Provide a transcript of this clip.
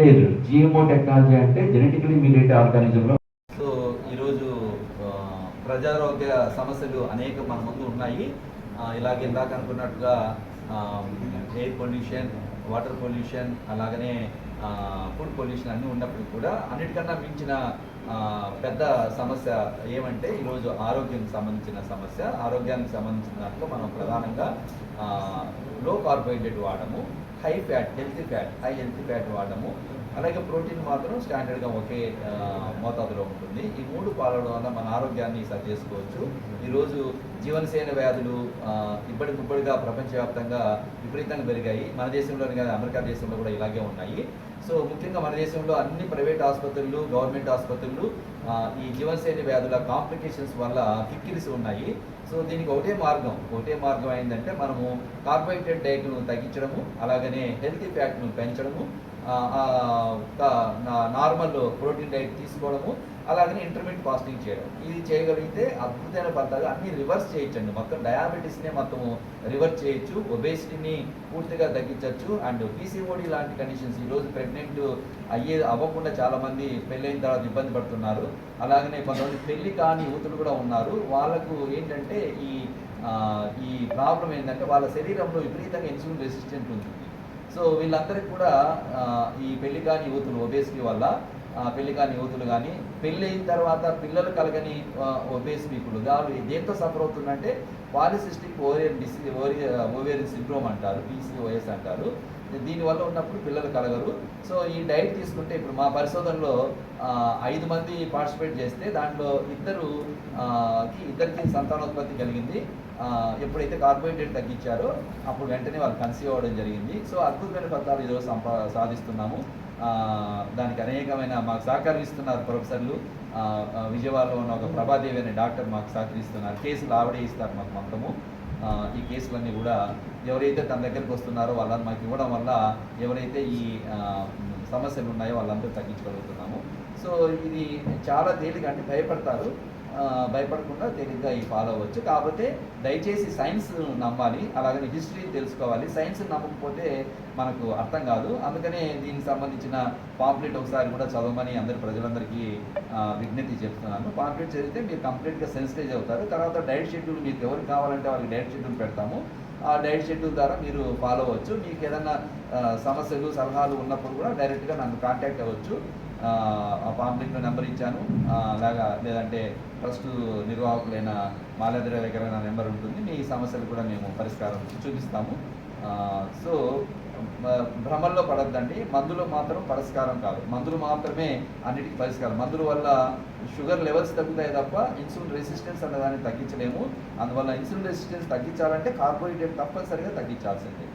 లేదు. GMO technology అంటే genetically మిలేటెడ్ ఆర్గానిజంలో ప్రజారోగ్య సమస్యలు అనేక మన ముందు ఉన్నాయి. ఇలాగే ఇలాగ ఇందాక అనుకున్నట్టుగా ఎయిర్ పొల్యూషన్ వాటర్ పొల్యూషన్ అలాగనే ఫుడ్ పొల్యూషన్ అన్నీ ఉన్నప్పటికీ కూడా అన్నిటికన్నా మించిన పెద్ద సమస్య ఏమంటే ఈరోజు ఆరోగ్యానికి సంబంధించిన సమస్య. ఆరోగ్యానికి సంబంధించిన దాంట్లో మనం ప్రధానంగా లో కార్బోహైడ్రేట్ వాడము high fat healthy fat high healthy fat వాడము అలాగే ప్రోటీన్ మాత్రం స్టాండర్డ్గా ఒకే మోతాదులో ఉంటుంది. ఈ మూడు పాలడం వల్ల మన ఆరోగ్యాన్ని సరి చేసుకోవచ్చు. ఈరోజు జీవనశైలి వ్యాధులు ఇప్పటికిప్పటిగా ప్రపంచవ్యాప్తంగా విపరీతంగా పెరిగాయి. మన దేశంలోనే కాదు అమెరికా దేశంలో కూడా ఇలాగే ఉన్నాయి. సో ముఖ్యంగా మన దేశంలో అన్ని ప్రైవేట్ ఆసుపత్రులు గవర్నమెంట్ ఆసుపత్రులు ఈ జీవనశైలి వ్యాధుల కాంప్లికేషన్స్ వల్ల కిక్కిరిసి ఉన్నాయి. సో దీనికి ఒకటే మార్గం. ఒకటే మార్గం ఏంటంటే మనము కార్బోహైడ్రేట్ డైట్ను తగ్గించడము అలాగనే హెల్తీ ఫ్యాట్ను పెంచడము నార్మల్ ప్రోటీన్ డైట్ తీసుకోవడము అలాగనే ఇంటర్మీడియట్ ఫాస్టింగ్ చేయడం. ఇది చేయగలిగితే అద్భుతమైన పద్ధతిగా అన్ని రివర్స్ చేయొచ్చండి. మొత్తం డయాబెటీస్నే మొత్తం రివర్స్ చేయొచ్చు ఒబేసిటీని పూర్తిగా తగ్గించవచ్చు అండ్ పీసీఓడి లాంటి కండిషన్స్ ఈరోజు ప్రెగ్నెంట్ అయ్యే అవ్వకుండా చాలామంది పెళ్ళైన తర్వాత ఇబ్బంది పడుతున్నారు. అలాగనే కొంతమంది పెళ్ళి కాని యువతులు కూడా ఉన్నారు. వాళ్ళకు ఏంటంటే ఈ ఈ ప్రాబ్లం ఏంటంటే వాళ్ళ శరీరంలో విపరీతంగా ఇన్సులిన్ రెసిస్టెంట్ ఉంటుంది. సో వీళ్ళందరికీ కూడా ఈ పెళ్ళి కాని యువతులు ఒబేసిటీ వల్ల ఆ, పెళ్ళి కాని యువతులు కానీ పెళ్ళి అయిన తర్వాత పిల్లలు కలగని ఒబేసిటీకులు వాళ్ళు దేంతో సఫర్ అవుతుందంటే polycystic ovarian disease ovarian syndrome అంటారు పీసీఓఎస్ అంటారు. దీనివల్ల ఉన్నప్పుడు పిల్లలు కలగరు. సో ఈ డైట్ తీసుకుంటే ఇప్పుడు మా పరిశోధనలో ఐదు మంది పార్టిసిపేట్ చేస్తే దాంట్లో ఇద్దరు ఇద్దరికి సంతానోత్పత్తి కలిగింది. ఎప్పుడైతే కార్బోహైడ్రేట్ తగ్గించారో అప్పుడు వెంటనే వాళ్ళు కన్సీవ్ అవ్వడం జరిగింది. సో అద్భుతమైన ఫలితాలు ఈరోజు సంపా సాధిస్తున్నాము. దానికి అనేకమైన మాకు సహకరిస్తున్నారు ప్రొఫెసర్లు. విజయవాడలో ఉన్న ఒక ప్రభాదేవి అనే డాక్టర్ మాకు సహకరిస్తున్నారు. కేసులు ఆవిడే ఇస్తారు మాకు మొత్తము. ఈ కేసులన్నీ కూడా ఎవరైతే తన దగ్గరికి వస్తున్నారో వాళ్ళని మాకు ఇవ్వడం వల్ల ఎవరైతే ఈ సమస్యలు ఉన్నాయో వాళ్ళందరూ తగ్గించగలుగుతున్నాము సో ఇది చాలా తేలిక అంటే భయపడతారు. భయపడకుండా తేలిగ్గా ఈ ఫాలో అవ్వచ్చు. కాకపోతే దయచేసి సైన్స్ నమ్మాలి అలాగని హిస్టరీ తెలుసుకోవాలి. సైన్స్ నమ్మకపోతే మనకు అర్థం కాదు. అందుకనే దీనికి సంబంధించిన పాంప్లెట్ ఒకసారి కూడా చదవమని అందరి ప్రజలందరికీ విజ్ఞప్తి చెప్తున్నాను పాంప్లెట్ చదివితే మీరు కంప్లీట్గా సెన్సిటైజ్ అవుతారు. తర్వాత డైట్ షెడ్యూల్ మీకు ఎవరికి కావాలంటే వాళ్ళకి డైట్ షెడ్యూల్ పెడతాము. ఆ డైట్ షెడ్యూల్ ద్వారా మీరు ఫాలో అవ్వచ్చు. మీకు ఏదైనా సమస్యలు సలహాలు ఉన్నప్పుడు కూడా డైరెక్ట్గా నన్ను కాంటాక్ట్ అవ్వచ్చు. ఆ, పాంప్లెట్లో నెంబర్ ఇచ్చాను. అలాగా లేదంటే ట్రస్ట్ నిర్వాహకులైన మాలేదర దగ్గర నా నెంబర్ ఉంటుంది. మీ సమస్యలు కూడా మేము పరిష్కారం చూపిస్తాము. సో భ్రమల్లో పడద్దండి. మందులు మాత్రం పరిష్కారం కాదు. మందులు మాత్రమే అన్నిటికీ పరిష్కారం. మందుల వల్ల షుగర్ లెవెల్స్ తగ్గుతాయి తప్ప ఇన్సులిన్ రెసిస్టెన్స్ అనే దాన్ని తగ్గించలేము. అందువల్ల ఇన్సులిన్ రెసిస్టెన్స్ తగ్గించాలంటే కార్బోహైడ్రేట్ తప్పనిసరిగా తగ్గించాల్సిందే.